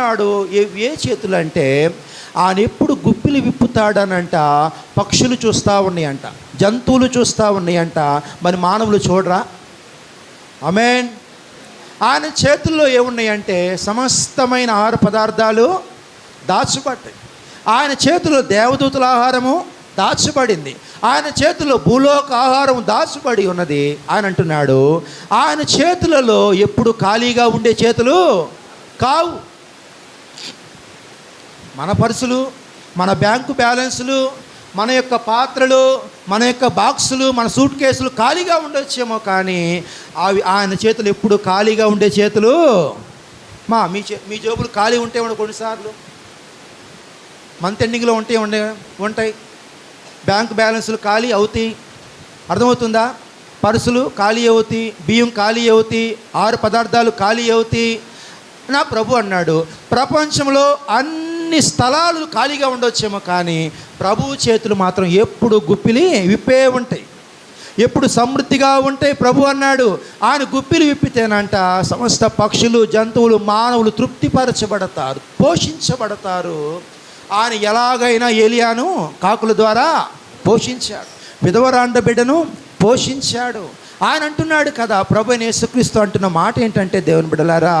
అంటున్నాడు ఏ ఏ చేతులు అంటే ఆయన ఎప్పుడు గుప్పిలు విప్పుతాడనంట పక్షులు చూస్తూ ఉన్నాయంట జంతువులు చూస్తూ ఉన్నాయంట మరి మానవులు చూడరా? అమేన్ ఆయన చేతుల్లో ఏమున్నాయంటే సమస్తమైన ఆహార పదార్థాలు దాచబడ్డాయి. ఆయన చేతిలో దేవదూతల ఆహారము దాచబడింది. ఆయన చేతిలో భూలోక ఆహారం దాచబడి ఉన్నది. ఆయన అంటున్నాడు ఆయన చేతులలో ఎప్పుడు ఖాళీగా ఉండే చేతులు కావు. మన పర్సులు మన బ్యాంకు బ్యాలెన్సులు మన యొక్క పాత్రలు మన యొక్క బాక్సులు మన సూట్ కేసులు ఖాళీగా ఉండొచ్చేమో కానీ అవి ఆయన చేతులు ఎప్పుడు ఖాళీగా ఉండే చేతులు? మా మీ చే మీ జోబులు ఖాళీ ఉంటే ఉండే కొన్నిసార్లు. మంత్ ఎండింగ్లో ఉంటే ఉండే ఉంటాయి. బ్యాంక్ బ్యాలెన్సులు ఖాళీ అవుతాయి. అర్థమవుతుందా? పర్సులు ఖాళీ అవుతాయి బియ్యం ఖాళీ అవుతాయి ఆరు పదార్థాలు ఖాళీ అవుతాయి. నా ప్రభు అన్నాడు ప్రపంచంలో అన్ని స్థలాలు ఖాళీగా ఉండొచ్చేమో కానీ ప్రభువు చేతులు మాత్రం ఎప్పుడు గుప్పిలి విప్పే ఉంటాయి. ఎప్పుడు సమృద్ధిగా ఉంటాయి ప్రభు అన్నాడు. ఆయన గుప్పిలు విప్పితేనంట సమస్త పక్షులు జంతువులు మానవులు తృప్తిపరచబడతారు పోషించబడతారు. ఆయన ఎలాగైనా ఏలియాను కాకుల ద్వారా పోషించాడు. విధవరాండ బిడ్డను పోషించాడు. ఆయన అంటున్నాడు కదా ప్రభు యేసుక్రీస్తు అంటున్న మాట ఏంటంటే దేవుని బిడ్డలారా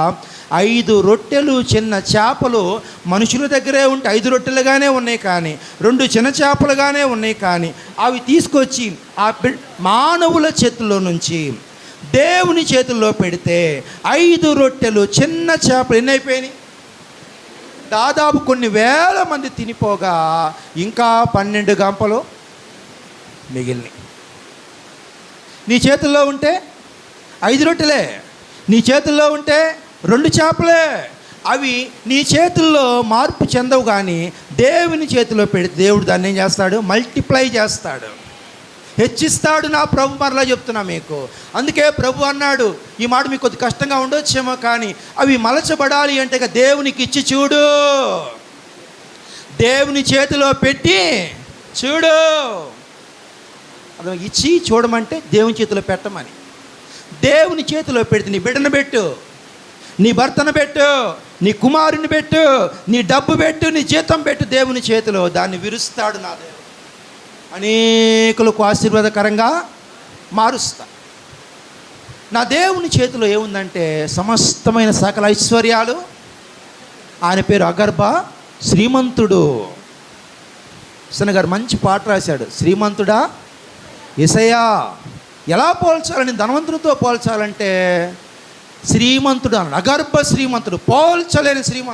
ఐదు రొట్టెలు చిన్న చేపలు మనుషుల దగ్గరే ఉంటే ఐదు రొట్టెలుగానే ఉన్నాయి కానీ రెండు చిన్న చేపలుగానే ఉన్నాయి కానీ అవి తీసుకొచ్చి ఆ మానవుల చేతుల్లో నుంచి దేవుని చేతుల్లో పెడితే ఐదు రొట్టెలు చిన్న చేపలు ఎన్ని అయిపోయినాయి? దాదాపు కొన్ని వేల మంది తినిపోగా ఇంకా పన్నెండు గంపలు మిగిలినాయి. నీ చేతుల్లో ఉంటే ఐదు రొట్టెలే. నీ చేతుల్లో ఉంటే రెండు చేపలే. అవి నీ చేతుల్లో మార్పు చెందవు కానీ దేవుని చేతిలో పెడితే దేవుడు దాన్ని ఏం చేస్తాడు? మల్టిప్లై చేస్తాడు. హెచ్చిస్తాడు నా ప్రభు మరలా చెప్తున్నా మీకు. అందుకే ప్రభు అన్నాడు ఈ మాట మీకు కొద్ది కష్టంగా ఉండొచ్చేమో కానీ అవి మలచబడాలి అంటే దేవునికి ఇచ్చి చూడు. దేవుని చేతిలో పెట్టి చూడు. అది ఇచ్చి చూడమంటే దేవుని చేతిలో పెట్టమని. దేవుని చేతిలో పెడితే నీ బిడ్డను పెట్టు. నీ భర్తను పెట్టు. నీ కుమారుని పెట్టు. నీ డబ్బు పెట్టు. నీ జీతం పెట్టు దేవుని చేతిలో. దాన్ని విరుస్తాడు నా దేవుడు. అనేకులకు ఆశీర్వాదకరంగా మారుస్తా. నా దేవుని చేతిలో ఏముందంటే సమస్తమైన సకల ఐశ్వర్యాలు. ఆయన పేరు అగర్భ శ్రీమంతుడు. ఇసన గారు మంచి పాట రాశాడు. శ్రీమంతుడా ఇసయా ఎలా పోల్చాలని ధనవంతుడితో పోల్చాలంటే శ్రీమంతుడు అన్నాడు. అగర్భ శ్రీమంతుడు పోల్చలేని శ్రీమంతుడు.